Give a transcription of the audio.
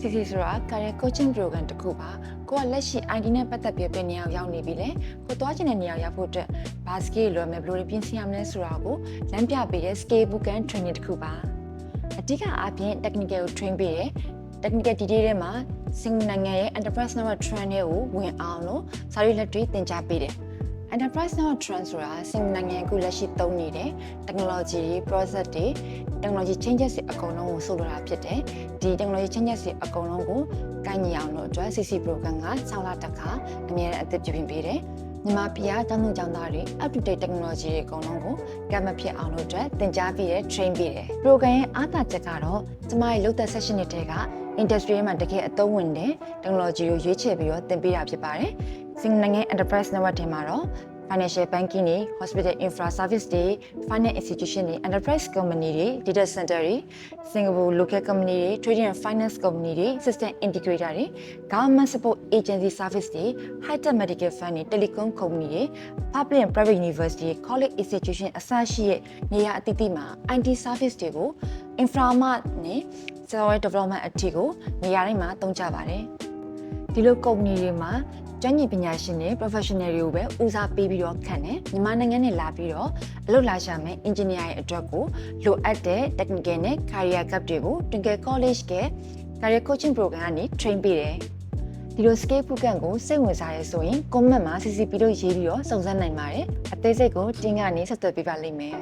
CC ဆိုတာ career coaching program တစ်ခုပါကိုကလက်ရှိ ID နဲ့ပတ်သက်ပြီးဘယ်နေရာကိုရောက်နေပြီလဲကိုသွားချင်တဲ့နေရာကိုရောက်ဖို့အတွက်ဘာ skill လိုရမယ်ဘယ်လိုတွေပြင်ဆင်ရမလဲဆိုတာကိုလမ်းပြပေးတဲ့ skill book and training တစ်ခုပါအဓိကအားဖြင့် technical ကို train ပေးတယ် technical detail ထဲမှာစင်နိုင်ငံရဲ့ enterprise network trend တွေကိုဝင်အောင်လို့စာရေးလက်တွေသင်ကြားပေးတယ် enterprise network trend ဆိုတာစင်နိုင်ငံခုလက်ရှိသုံးနေတဲ့ technology တွေ process တွေ technology changes တွေအကုန်လုံးကိုဆိုလိုတာဖြစ်တယ်ဒီ technology changes တွေအကုန်လုံးကိုကိုင်ညီအောင်လို့အတွက် CC program က6လတစ်ခါအမြဲတမ်းအသစ်ပြင်ပေးတယ်မြန်မာပြည်ကတောင်းတကျောင်းသားတွေ up to date technology တွေအကုန်လုံးကိုကမ္မဖြစ်အောင်လို့အတွက်သင်ကြားပေးတယ် train ပေးတယ် program ရဲ့အားသာချက်ကတော့ကျမရဲ့လုပ်သက် session တွေထဲက industry မှာတကယ်အသုံးဝင်တဲ့ technology ကိုရွေးချယ်ပြီးတော့သင်ပေးတာဖြစ်ပါတယ်စင်နိုင်ငံ enterprise network ထဲမှာတော့ financial banking တွေ hospital infra service တွေ finance institution တွေ enterprise company တွေ data center တွေ Singapore local company တွေ trading and finance company တွေ system integrator တွေ government support agency service တွေ high tech medical fund တွေ telecom company တွေ public and private university college institution အစရှိတဲ့နေရာအသီးသီးမှာ IT service တွေကို infra မှနဲ့ software development အထိကိုနေရာတိုင်းမှာသုံးကြပါတယ်ဒီလို company တွေမှာကျွမ်းကျင်ပညာရှင်တွေ professional တွေကိုပဲဦးစားပေးပြီးတော့ခန့်တယ်မြန်မာနိုင်ငံနဲ့လာပြီးတော့အလုပ်လာရှာမယ် engineer ရဲ့အတွက်ကိုလိုအပ်တဲ့ technical နဲ့ career gap တွေကို Twinkle College က career coaching program ကနေ train ပေးတယ်ဒီလို scale program ကိုစိတ်ဝင်စားရဲဆိုရင် comment မှာ CCP လို့ရေးပြီးတော့စုံစမ်းနိုင်ပါတယ်အသေးစိတ်ကိုတင်းကနေဆက်သွယ်ပေးပါလိမ့်မယ်